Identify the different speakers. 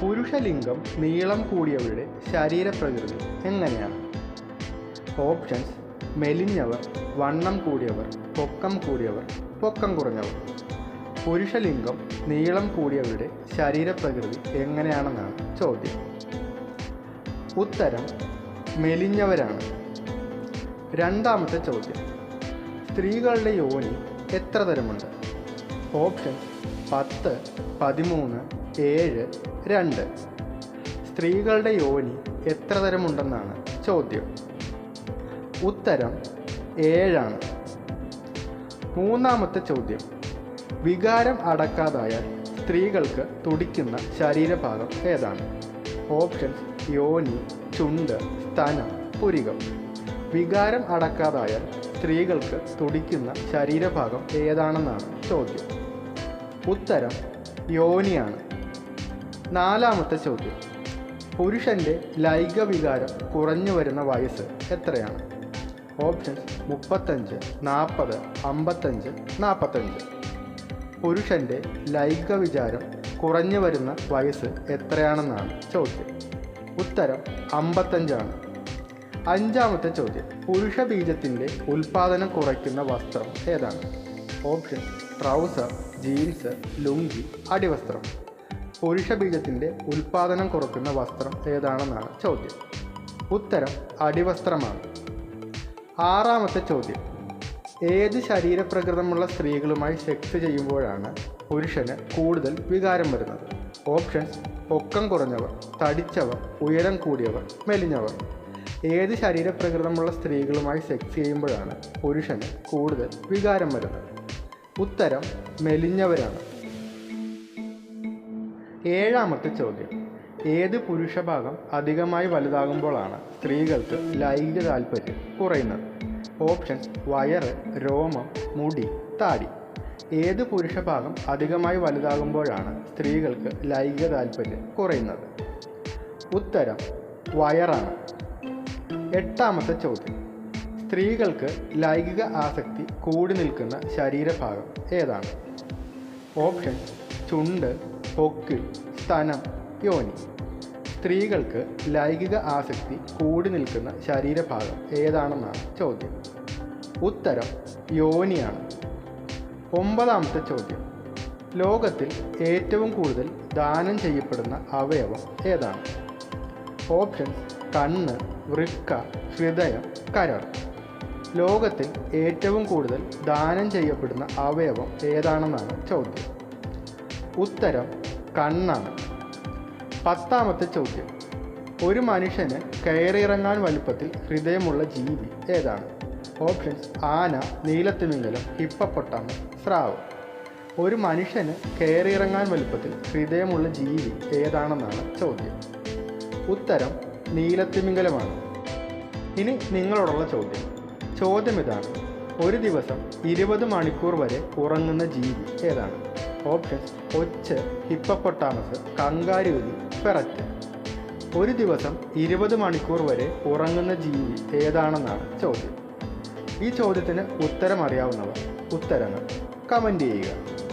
Speaker 1: പുരുഷലിംഗം നീളം കൂടിയവരുടെ ശരീരപ്രകൃതി എങ്ങനെയാണ്? ഓപ്ഷൻസ് മെലിഞ്ഞവർ വണ്ണം കൂടിയവർ പൊക്കം കൂടിയവർ പൊക്കം കുറഞ്ഞവർ. പുരുഷലിംഗം നീളം കൂടിയവരുടെ ശരീരപ്രകൃതി എങ്ങനെയാണെന്നാണ് ചോദ്യം. ഉത്തരം മെലിഞ്ഞവരാണ്. രണ്ടാമത്തെ ചോദ്യം സ്ത്രീകളുടെ യോനി എത്ര തരമുണ്ട്? ഓപ്ഷൻ പത്ത് പതിമൂന്ന് ഏഴ് രണ്ട്. സ്ത്രീകളുടെ യോനി എത്ര തരമുണ്ടെന്നാണ് ചോദ്യം. ഉത്തരം ഏഴാണ്. മൂന്നാമത്തെ ചോദ്യം. വികാരം അടക്കാതായാൽ സ്ത്രീകൾക്ക് തുടിക്കുന്ന ശരീരഭാഗം ഏതാണ്? ഓപ്ഷൻസ് യോനി ചുണ്ട് സ്തനം പുരികം. വികാരം അടക്കാതായാൽ സ്ത്രീകൾക്ക് തുടിക്കുന്ന ശരീരഭാഗം ഏതാണെന്നാണ് ചോദ്യം. ഉത്തരം യോനിയാണ്. നാലാമത്തെ ചോദ്യം. പുരുഷന്റെ ലൈംഗിക വികാരം കുറഞ്ഞു വരുന്ന വയസ്സ് എത്രയാണ്? ഓപ്ഷൻസ് മുപ്പത്തഞ്ച് നാൽപ്പത് അമ്പത്തഞ്ച് നാൽപ്പത്തഞ്ച് പുരുഷന്റെ ലൈംഗിക വിചാരം കുറഞ്ഞു വരുന്ന വയസ്സ് എത്രയാണെന്നാണ് ചോദ്യം. ഉത്തരം അമ്പത്തഞ്ചാണ്. അഞ്ചാമത്തെ ചോദ്യം. പുരുഷ ബീജത്തിന്റെ ഉൽപാദനം കുറയ്ക്കുന്ന വസ്ത്രം ഏതാണ്? ഓപ്ഷൻ ട്രൗസർ ജീൻസ് ലുങ്കി അടിവസ്ത്രം. പുരുഷ ബീജത്തിന്റെ ഉൽപാദനം കുറയ്ക്കുന്ന വസ്ത്രം ഏതാണെന്നാണ് ചോദ്യം. ഉത്തരം അടിവസ്ത്രമാണ്. ആറാമത്തെ ചോദ്യം. ഏത് ശരീരപ്രകൃതമുള്ള സ്ത്രീകളുമായി സെക്സ് ചെയ്യുമ്പോഴാണ് പുരുഷന് കൂടുതൽ വികാരം വരുന്നത്? ഓപ്ഷൻസ് പൊക്കം കുറഞ്ഞവർ തടിച്ചവർ ഉയരം കൂടിയവർ മെലിഞ്ഞവർ. ഏത് ശരീരപ്രകൃതമുള്ള സ്ത്രീകളുമായി സെക്സ് ചെയ്യുമ്പോഴാണ് പുരുഷന് കൂടുതൽ വികാരം വരുന്നത്? ഉത്തരം മെലിഞ്ഞവരാണ്. ഏഴാമത്തെ ചോദ്യം. ഏത് പുരുഷഭാഗം അധികമായി വലുതാകുമ്പോഴാണ് സ്ത്രീകൾക്ക് ലൈംഗിക താല്പര്യം കുറയുന്നത്? ഓപ്ഷൻ വയറ് രോമം മുടി താടി. ഏത് പുരുഷഭാഗം അധികമായി വലുതാകുമ്പോഴാണ് സ്ത്രീകൾക്ക് ലൈംഗിക താല്പര്യം കുറയുന്നത്? ഉത്തരം വയറാണ്. എട്ടാമത്തെ ചോദ്യം. സ്ത്രീകൾക്ക് ലൈംഗിക ആസക്തി കൂടി നിൽക്കുന്ന ശരീരഭാഗം ഏതാണ്? ഓപ്ഷൻ ചുണ്ട് പൊക്കിൾ സ്തനം യോനി. സ്ത്രീകൾക്ക് ലൈംഗിക ആസക്തി കൂടി നിൽക്കുന്ന ശരീരഭാഗം ഏതാണെന്നാണ് ചോദ്യം. ഉത്തരം യോനിയാണ്. ഒമ്പതാമത്തെ ചോദ്യം. ലോകത്തിൽ ഏറ്റവും കൂടുതൽ ദാനം ചെയ്യപ്പെടുന്ന അവയവം ഏതാണ്? ഓപ്ഷൻസ് കണ്ണ് വൃക്ക ഹൃദയം കരൾ. ലോകത്തിൽ ഏറ്റവും കൂടുതൽ ദാനം ചെയ്യപ്പെടുന്ന അവയവം ഏതാണെന്നാണ് ചോദ്യം. ഉത്തരം കണ്ണാണ്. പത്താമത്തെ ചോദ്യം. ഒരു മനുഷ്യന് കയറിയിറങ്ങാൻ വലുപ്പത്തിൽ ഹൃദയമുള്ള ജീവി ഏതാണ്? ഓപ്ഷൻസ് ആന നീലത്തിമിംഗലം ഹിപ്പപ്പൊട്ടാമസ് സ്രാവ്. ഒരു മനുഷ്യന് കയറിയിറങ്ങാൻ വലുപ്പത്തിൽ ഹൃദയമുള്ള ജീവി ഏതാണെന്നാണ് ചോദ്യം. ഉത്തരം നീലത്തിമിംഗലമാണ്. ഇനി നിങ്ങളോടുള്ള ചോദ്യം. ചോദ്യം ഇതാണ് ഒരു ദിവസം ഇരുപത് മണിക്കൂർ വരെ ഉറങ്ങുന്ന ജീവി ഏതാണ്? ഓപ്ഷൻസ് ഒച്ച് ഹിപ്പപ്പൊട്ടാമസ് കങ്കാരുവലി ഫെററ്റ് ഒരു ദിവസം ഇരുപത് മണിക്കൂർ വരെ ഉറങ്ങുന്ന ജീവി ഏതാണെന്നാണ് ചോദ്യം. ഈ ചോദ്യത്തിന് ഉത്തരം അറിയാവുന്നവർ ഉത്തരങ്ങൾ കമന്റ് ചെയ്യുക.